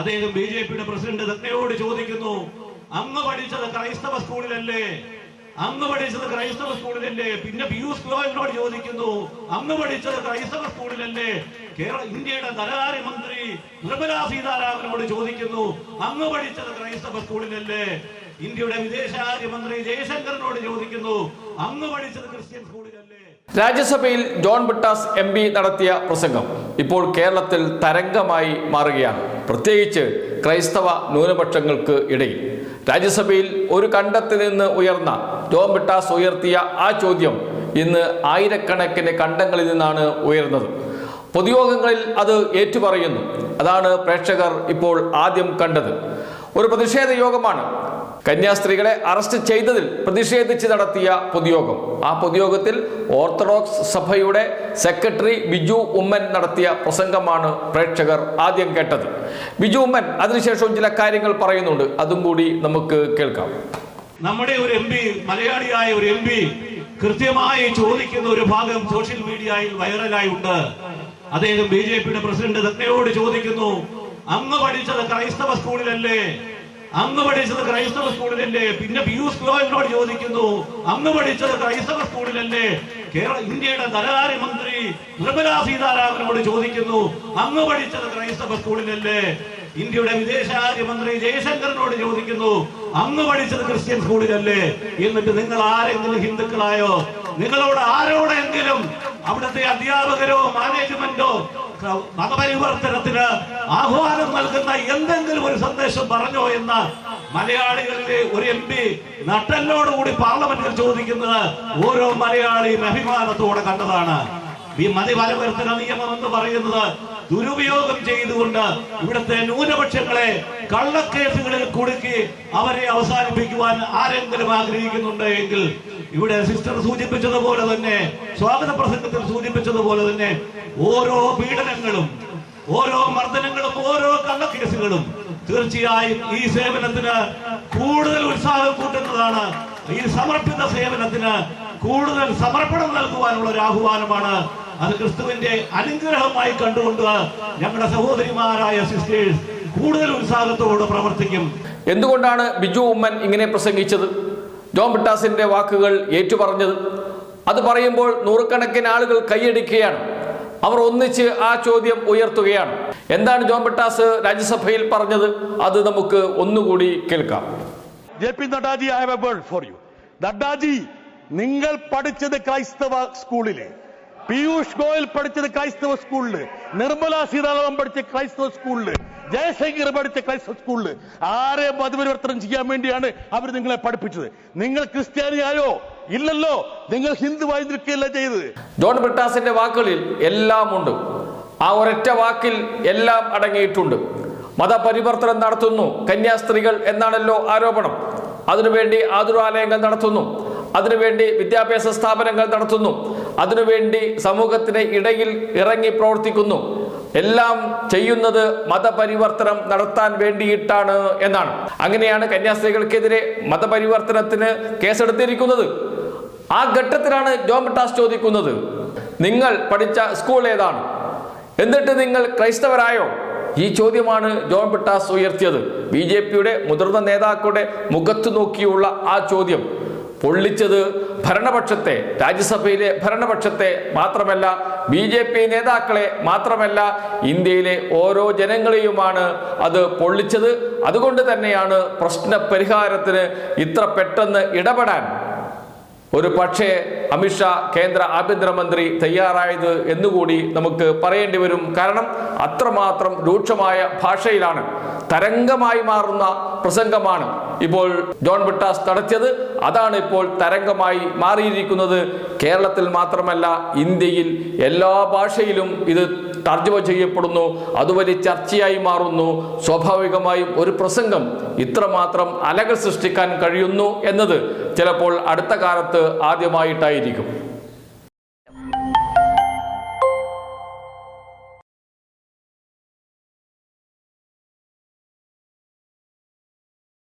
അദ്ദേഹം B J പിയുടെ president തന്നെയോട് ചോദിക്കുന്നു അങ്ങ് പഠിച്ചത് ക്രൈസ്തവ സ്കൂളിലല്ലേ? അങ്ങ് പഠിച്ചത് ക്രൈസ്തവ സ്കൂളിലല്ലേ? പിന്നെ പിയൂസ് ഗോയലിനോട് ചോദിക്കുന്നു അങ്ങ് പഠിച്ചത് ക്രൈസ്തവ സ്കൂളിലല്ലേ? കേരള ഇന്ത്യയുടെ ധനകാര്യ മന്ത്രി നിർമ്മലാ സീതാരാമനോട് ചോദിക്കുന്നു അങ്ങ് പഠിച്ചത് ക്രൈസ്തവ സ്കൂളിലല്ലേ? ഇന്ത്യയുടെ വിദേശകാര്യ മന്ത്രി ജയശങ്കറിനോട് ചോദിക്കുന്നു അങ്ങ് പഠിച്ചത് ക്രിസ്ത്യൻ സ്കൂളിലല്ലേ? രാജ്യസഭയിൽ ജോൺ ബിട്ടാസ് എം നടത്തിയ പ്രസംഗം ഇപ്പോൾ കേരളത്തിൽ തരംഗമായി മാറുകയാണ്. പ്രത്യേകിച്ച് ക്രൈസ്തവ ന്യൂനപക്ഷങ്ങൾക്ക് ഇടയിൽ. രാജ്യസഭയിൽ ഒരു കണ്ടത്തിൽ നിന്ന് ഉയർന്ന ടോം ബിട്ടാസ് ഉയർത്തിയ ആ ചോദ്യം ഇന്ന് ആയിരക്കണക്കിന് കണ്ടങ്ങളിൽ നിന്നാണ് ഉയർന്നത്. പൊതുയോഗങ്ങളിൽ അത് ഏറ്റുപറയുന്നു. അതാണ് പ്രേക്ഷകർ ഇപ്പോൾ ആദ്യം കണ്ടത്. ഒരു പ്രതിഷേധ യോഗമാണ് കന്യാസ്ത്രീകളെ അറസ്റ്റ് ചെയ്തതിൽ പ്രതിഷേധിച്ച് നടത്തിയ പൊതുയോഗം. ആ പൊതുയോഗത്തിൽ ഓർത്തഡോക്സ് സഭയുടെ സെക്രട്ടറി ബിജു ഉമ്മൻ നടത്തിയ പ്രസംഗമാണ് പ്രേക്ഷകർ ആദ്യം കേട്ടത്. ബിജു ഉമ്മൻ അതിനുശേഷം ചില കാര്യങ്ങൾ പറയുന്നുണ്ട്. അതും കൂടി നമുക്ക് കേൾക്കാം. നമ്മുടെ ഒരു എം പി മലയാളിയായ ഒരു എം പി കൃത്യമായി ചോദിക്കുന്ന ഒരു ഭാഗം സോഷ്യൽ മീഡിയയിൽ വൈറലായി ഉണ്ട് അദ്ദേഹം ബി ജെ പിയുടെ പ്രസിഡന്റ് തന്നെയോട് ചോദിക്കുന്നു അങ്ങ് പഠിച്ചത് ക്രൈസ്തവ സ്കൂളിലല്ലേ? അങ്ങ് പഠിച്ചത് ക്രൈസ്തവ സ്കൂളിലല്ലേ? പിന്നെ പീയൂസ് ഗോയലിനോട് ചോദിക്കുന്നു അന്ന് പഠിച്ചത് ക്രൈസ്തവ സ്കൂളിലല്ലേ? കേരള ഇന്ത്യയുടെ ധനകാര്യമന്ത്രി നിർമ്മലാ സീതാരാമനോട് ചോദിക്കുന്നു അന്ന് പഠിച്ചത് ക്രൈസ്തവ സ്കൂളിലല്ലേ? ഇന്ത്യയുടെ വിദേശകാര്യമന്ത്രി ജയശങ്കറിനോട് ചോദിക്കുന്നു അന്ന് പഠിച്ചത് ക്രിസ്ത്യൻ സ്കൂളിലല്ലേ? എന്നിട്ട് നിങ്ങൾ ആരെങ്കിലും ഹിന്ദുക്കളായോ? നിങ്ങളോട് ആരോടെങ്കിലും അവിടുത്തെ അധ്യാപകരോ മാനേജ്മെന്റോ മതപരിവർത്തനത്തിന് ആഹ്വാനം നൽകുന്ന എന്തെങ്കിലും ഒരു സന്ദേശം പറഞ്ഞോ എന്ന് മലയാളികളിലെ ഒരു എം പി നട്ടല്ലോടുകൂടി പാർലമെന്റിൽ ചോദിക്കുന്നത് ഓരോ മലയാളിയും അഭിമാനത്തോടെ കണ്ടതാണ്. ഈ മതപരിവർത്തന നിയമം എന്ന് പറയുന്നത് ദുരുപയോഗം ചെയ്തുകൊണ്ട് ഇവിടുത്തെ ന്യൂനപക്ഷങ്ങളെ കള്ളക്കേസുകളിൽ കുടുക്കി അവരെ അവസാനിപ്പിക്കുവാൻ ആരെങ്കിലും ആഗ്രഹിക്കുന്നുണ്ട് എങ്കിൽ ഇവിടെ സിസ്റ്റർ സൂചിപ്പിച്ചതുപോലെ തന്നെ സ്വാഗത പ്രസംഗത്തിൽ സൂചിപ്പിച്ചതുപോലെ തന്നെ ഓരോ പീഡനങ്ങളും ഓരോ മർദ്ദനങ്ങളും ഓരോ കള്ളക്കേസുകളും തീർച്ചയായും ഈ സേവനത്തിന് കൂടുതൽ ഉത്സാഹം കൂട്ടുന്നതാണ്. ഈ സമർപ്പിത സേവനത്തിന് കൂടുതൽ സമർപ്പണം നൽകുവാനുള്ള ഒരു ആഹ്വാനമാണ് അത് ക്രിസ്തുവിന്റെ അനുഗ്രഹമായി കണ്ടുകൊണ്ട് ഞങ്ങളുടെ സഹോദരിമാരായ സിസ്റ്റേഴ്സ് കൂടുതൽ ഉത്സാഹത്തോടെ പ്രവർത്തിക്കും. എന്തുകൊണ്ടാണ് ബിജു ഉമ്മൻ ഇങ്ങനെ പ്രസംഗിച്ചത്? ജോൺ ബിട്ടാസിന്റെ വാക്കുകൾ ഏറ്റുപറഞ്ഞത്. അത് പറയുമ്പോൾ നൂറുകണക്കിന് ആളുകൾ കൈയടിക്കുകയാണ്. അവർ ഒന്നിച്ച് ആ ചോദ്യം ഉയർത്തുകയാണ്. എന്താണ് ജോൺ ബിട്ടാസ് രാജ്യസഭയിൽ പറഞ്ഞത്? അത് നമുക്ക് ഒന്നുകൂടി കേൾക്കാം. J P Naddaji I have a word for you Naddaji നിങ്ങൾ പഠിച്ചത് ക്രൈസ്തവ സ്കൂളിൽ പീയൂഷ് ഗോയൽ പഠിച്ചത് ക്രൈസ്തവ സ്കൂളിൽ. നിർമ്മല സീതാരാമൻ പഠിച്ച ക്രൈസ്തവ സ്കൂളിൽ. ജയശങ്കർ പഠിച്ച ക്രൈസ്തവ സ്കൂളിൽ. ആരെ മതപരിവർത്തനം ചെയ്യാൻ വേണ്ടിയാണ് അവർ നിങ്ങളെ പഠിപ്പിച്ചത്? നിങ്ങൾ ക്രിസ്ത്യാനിയായോ? ഇല്ലല്ലോ. നിങ്ങൾ ഹിന്ദുവായി നിൽക്കുകയല്ല ചെയ്തത്. ജോൺ ബ്രിട്ടാസിന്റെ വാക്കുകളിൽ എല്ലാം ഉണ്ട്. ആ ഒരൊറ്റ വാക്കിൽ എല്ലാം അടങ്ങിയിട്ടുണ്ട്. മതപരിവർത്തനം നടത്തുന്നു. കന്യാസ്ത്രീകൾ എന്നാണല്ലോ ആരോപണം. അതിനുവേണ്ടി ആതുരാലയങ്ങൾ നടത്തുന്നു. അതിനുവേണ്ടി വിദ്യാഭ്യാസ സ്ഥാപനങ്ങൾ നടത്തുന്നു. അതിനുവേണ്ടി സമൂഹത്തിന് ഇടയിൽ ഇറങ്ങി പ്രവർത്തിക്കുന്നു. എല്ലാം ചെയ്യുന്നത് മതപരിവർത്തനം നടത്താൻ വേണ്ടിയിട്ടാണ് എന്നാണ്. അങ്ങനെയാണ് കന്യാസ്ത്രീകൾക്കെതിരെ മതപരിവർത്തനത്തിന് കേസെടുത്തിരിക്കുന്നത്. ആ ഘട്ടത്തിലാണ് ജോൺ ബ്രിട്ടാസ് ചോദിക്കുന്നത് നിങ്ങൾ പഠിച്ച സ്കൂൾ ഏതാണ്? എന്നിട്ട് നിങ്ങൾ ക്രൈസ്തവരായോ? ഈ ചോദ്യമാണ് ജോൺ ബിട്ടാസ് ഉയർത്തിയത്. ബി ജെ പിയുടെ മുതിർന്ന നേതാക്കളുടെ മുഖത്ത് നോക്കിയുള്ള ആ ചോദ്യം. പൊള്ളിച്ചത് ഭരണപക്ഷത്തെ രാജ്യസഭയിലെ ഭരണപക്ഷത്തെ മാത്രമല്ല ബി ജെ പി നേതാക്കളെ മാത്രമല്ല ഇന്ത്യയിലെ ഓരോ ജനങ്ങളെയുമാണ് അത് പൊള്ളിച്ചത്. അതുകൊണ്ട് തന്നെയാണ് പ്രശ്ന പരിഹാരത്തിന് ഇത്ര പെട്ടെന്ന് ഇടപെടാൻ ഒരു പക്ഷേ അമിത്ഷാ കേന്ദ്ര ആഭ്യന്തരമന്ത്രി തയ്യാറായത് എന്നുകൂടി നമുക്ക് പറയേണ്ടി വരും. കാരണം അത്രമാത്രം രൂക്ഷമായ ഭാഷയിലാണ് തരംഗമായി മാറുന്ന പ്രസംഗമാണ്. ഇപ്പോൾ ജോൺ ബിട്ടാസ് നടത്തിയത് അതാണ് ഇപ്പോൾ തരംഗമായി മാറിയിരിക്കുന്നത്. കേരളത്തിൽ മാത്രമല്ല ഇന്ത്യയിൽ എല്ലാ ഭാഷയിലും ഇത് തർജമ ചെയ്യപ്പെടുന്നു. അതുവരെ ചർച്ചയായി മാറുന്നു. സ്വാഭാവികമായും ഒരു പ്രസംഗം ഇത്രമാത്രം അലകൾ സൃഷ്ടിക്കാൻ കഴിയുന്നു എന്നത് ചിലപ്പോൾ അടുത്ത കാലത്ത് ആദ്യമായിട്ടായിരിക്കും.